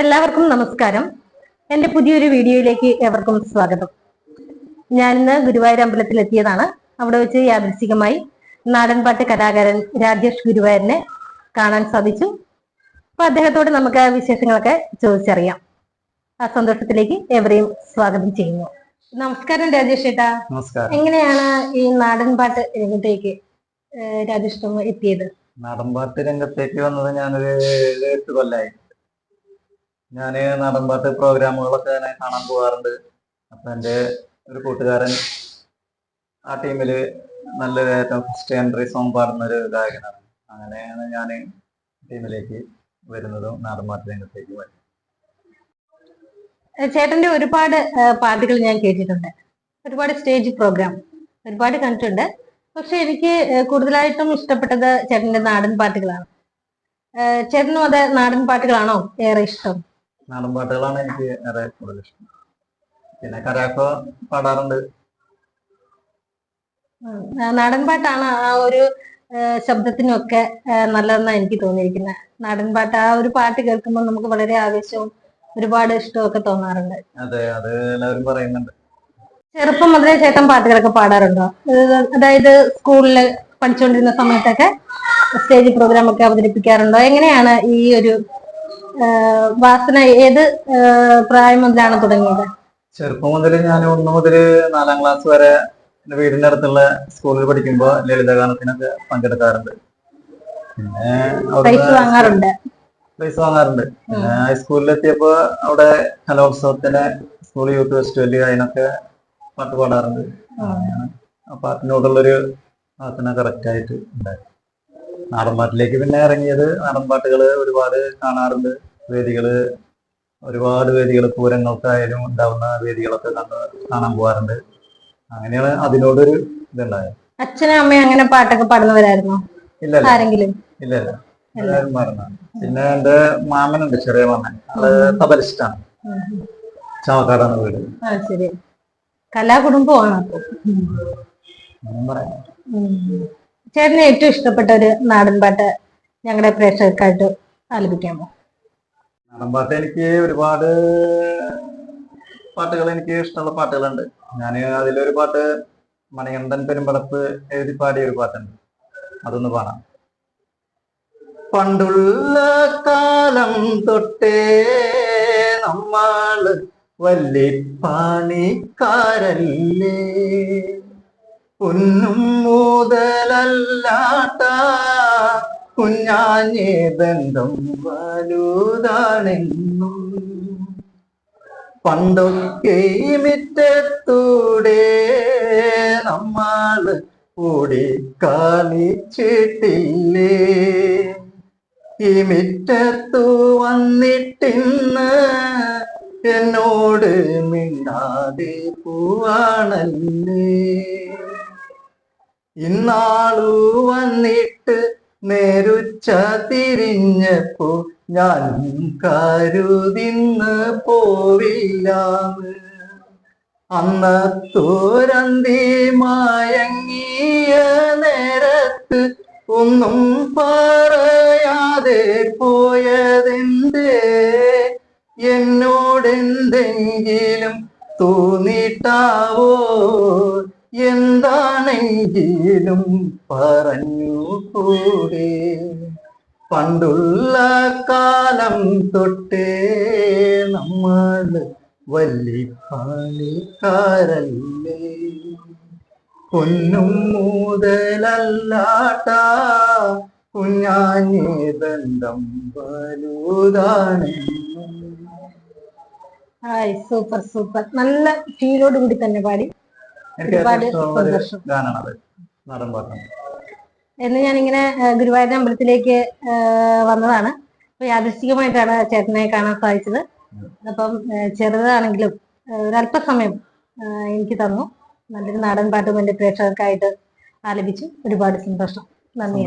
എല്ലാവർക്കും നമസ്കാരം. എന്റെ പുതിയൊരു വീഡിയോയിലേക്ക് ഏവർക്കും സ്വാഗതം. ഞാനിന്ന് ഗുരുവായൂർ അമ്പലത്തിൽ എത്തിയതാണ്. അവിടെ വെച്ച് യാദൃശികമായി നാടൻപാട്ട് കലാകാരൻ രാജേഷ് ഗുരുവായൂരിനെ കാണാൻ സാധിച്ചു. അപ്പൊ അദ്ദേഹത്തോട് നമുക്ക് വിശേഷങ്ങളൊക്കെ ചോദിച്ചറിയാം. ആ സന്തോഷത്തിലേക്ക് ഏവരെയും സ്വാഗതം ചെയ്യുന്നു. നമസ്കാരം രാജേഷ് ഏട്ടാ. എങ്ങനെയാണ് ഈ നാടൻപാട്ട് രംഗത്തേക്ക് രാജേഷ് എത്തിയത്? നാടൻപാട്ട് രംഗത്തേക്ക് വന്നത് ഞാനൊരു എട്ട് കൊല്ലായി. ഞാൻ നടൻപാട്ട് പ്രോഗ്രാമുകളൊക്കെ ഞാൻ കാണാൻ പോകാറുണ്ട് അപ്പൊ എന്റെ ഒരു കൂട്ടുകാരൻ ആ ടീമിൽ നല്ല ഏറ്റവും ഫസ്റ്റ് എൻട്രി സോങ് പാടുന്ന ഒരു ഗായകനാണ്. അങ്ങനെയാണ് ഞാൻ ടീമിലേക്ക് വരുന്നതും നടൻപാട്ട് രംഗത്തേക്ക് വരുന്നത്. ചേട്ടന്റെ ഒരുപാട് പാട്ടുകൾ ഞാൻ കേട്ടിട്ടുണ്ട്. ഒരുപാട് സ്റ്റേജ് പ്രോഗ്രാം ഒരുപാട് കണ്ടിട്ടുണ്ട്. പക്ഷെ എനിക്ക് കൂടുതലായിട്ടും ഇഷ്ടപ്പെട്ടത് ചേട്ടന്റെ നാടൻ പാട്ടുകളാണ്. ചേട്ടനും അത് നാടൻ പാട്ടുകളാണോ ഏറെ ഇഷ്ടം? നാടൻപാട്ടുകളാണ് എനിക്ക് ഏറെ കൂടുതൽ ഇഷ്ടം. പിന്നെ കരാക്കോ പാടാറുണ്ട്. നാടൻ പാട്ടാണ് ആ ഒരു ശബ്ദത്തിനൊക്കെ നല്ലതെന്നാണ് എനിക്ക് തോന്നിയിരിക്കുന്നത് നാടൻ പാട്ട് ആ ഒരു പാട്ട് കേൾക്കുമ്പോൾ നമുക്ക് വളരെ ആവേശവും ഒരുപാട് ഇഷ്ടമൊക്കെ തോന്നാറുണ്ട്. അതെ അത് എല്ലാവരും പറയുന്നുണ്ട്. ചെറുപ്പം മുതലേ ചേട്ടൻ പാട്ടുകളൊക്കെ പാടാറുണ്ടോ? അതായത് സ്കൂളിൽ പഠിച്ചുകൊണ്ടിരുന്ന സമയത്തൊക്കെ സ്റ്റേജ് പ്രോഗ്രാം ഒക്കെ അവതരിപ്പിക്കാറുണ്ടോ? എങ്ങനെയാണ് ഈ ഒരു വാസന ഏത് പ്രായം മുതലാണ് തുടങ്ങിയത്? ചെറുപ്പം മുതൽ ഞാൻ ഒന്ന് മുതൽ നാലാം ക്ലാസ് വരെ എന്റെ വീടിന്റെ അടുത്തുള്ള സ്കൂളിൽ പഠിക്കുമ്പോൾ ലളിതഗാനത്തിനൊക്കെ പങ്കെടുക്കാറുണ്ട്. പിന്നെ പ്രൈസ് വാങ്ങാറുണ്ട്? പ്രൈസ് വാങ്ങാറുണ്ട്. പിന്നെ ഹൈസ്കൂളിൽ എത്തിയപ്പോ അവിടെ കലോത്സവത്തിന് സ്കൂൾ യൂത്ത് ഫെസ്റ്റിവൽ അതിനൊക്കെ പാട്ട് പാടാറുണ്ട്. പാട്ടിനോടുള്ളൊരു കറക്റ്റ് ആയിട്ട് ഉണ്ടായി നാടൻ പാട്ടിലേക്ക് പിന്നെ ഇറങ്ങിയത് നാടൻ പാട്ടുകൾ ഒരുപാട് കാണാറുണ്ട്. വേദികൾ ഒരുപാട് വേദികൾ പൂരങ്ങൾക്കായാലും ഉണ്ടാവുന്ന വേദികളൊക്കെ കണ്ട് കാണാൻ പോവാറുണ്ട്. അങ്ങനെയാണ് അതിനോടൊരു ഇതുണ്ടായത്. അച്ഛനും അമ്മയും അങ്ങനെ പാട്ടൊക്കെ പാടുന്നവരായിരുന്നു? ഇല്ല ഇല്ല. ആരെങ്കിലും? ഇല്ല ഇല്ല. എല്ലാവരും പാടുന്നതാണ്. പിന്നെ എന്റെ മാമനുണ്ട് ചെറിയ മാമൻ. അത് തബലിസ്റ്റാണ്. ചാവക്കാടാണ് വീട്. ശരി. കലാകുടുംബമാണ് അപ്പൊ പറയാം. ചേട്ടന് ഏറ്റവും ഇഷ്ടപ്പെട്ട ഒരു നാടൻ പാട്ട് ഞങ്ങളുടെ പ്രേക്ഷകർക്കായിട്ട് ആലപിക്കാമോ? നാടൻ പാട്ട് എനിക്ക് ഒരുപാട് പാട്ടുകൾ എനിക്ക് ഇഷ്ടമുള്ള പാട്ടുകളുണ്ട്. ഞാൻ അതിലൊരു പാട്ട് മണികണ്ഠൻ പെരുമ്പടപ്പ് എഴുതി പാടിയ ഒരു പാട്ടുണ്ട്. അതൊന്ന് പാടാം. പണ്ടുള്ള കാലം തൊട്ടേ നമ്മൾ വല്ലിപ്പാണിക്കാരല്ലേ പൊന്നും മൂതലല്ലാത്ത കുഞ്ഞാഞ്ഞേ ബന്ധം വലുതാണെന്നും. പണ്ടൊക്കെ മിറ്റത്തൂടെ നമ്മൾ കൂടി കളിച്ചിട്ടില്ലേ ഈ മിറ്റത്തു വന്നിട്ടിന്ന് എന്നോട് മിണ്ടാതെ പോവാണല്ലേ? ഇന്നാളു വന്നിട്ട് നേരുച്ച തിരിഞ്ഞപ്പോ ഞാൻ കരുതിന്ന് പോവില്ലാന്ന്. അന്നത്തോരന്തി മായങ്ങിയ നേരത്ത് ഒന്നും പറയാതെ പോയതെന്തേ? എന്നോടെന്തെങ്കിലും തോന്നിട്ടാവോ? എന്താണെങ്കിലും പറഞ്ഞു കൂടെ? പണ്ടുള്ള കാലം തൊട്ടേ നമ്മൾ വല്ലിപ്പാലിക്കാരല്ലേ പൊന്നും മുതലല്ലാട്ട കുഞ്ഞാഞ്ഞേ ബന്ധം വലുതാണ്. Super super. നല്ല ഫീലോട് കൂടി തന്നെ പാടി. എനിക്ക് ഒരുപാട് ഏറ്റവും ഇഷ്ടമുള്ള ഒരു സന്തോഷം. നാടൻ പാട്ടാണ് എന്ന് ഞാനിങ്ങനെ ഗുരുവായൂർ അമ്പലത്തിലേക്ക് വന്നതാണ്. അപ്പൊ യാദൃശ്ചികമായിട്ടാണ് ചേട്ടനെ കാണാൻ സാധിച്ചത്. അപ്പം ചെറുതാണെങ്കിലും ഒരല്പസമയം എനിക്ക് തന്നു. നല്ലൊരു നാടൻ പാട്ടും എന്റെ പ്രേക്ഷകർക്കായിട്ട് ആലപിച്ചു ഒരുപാട് സന്തോഷം. നന്ദി.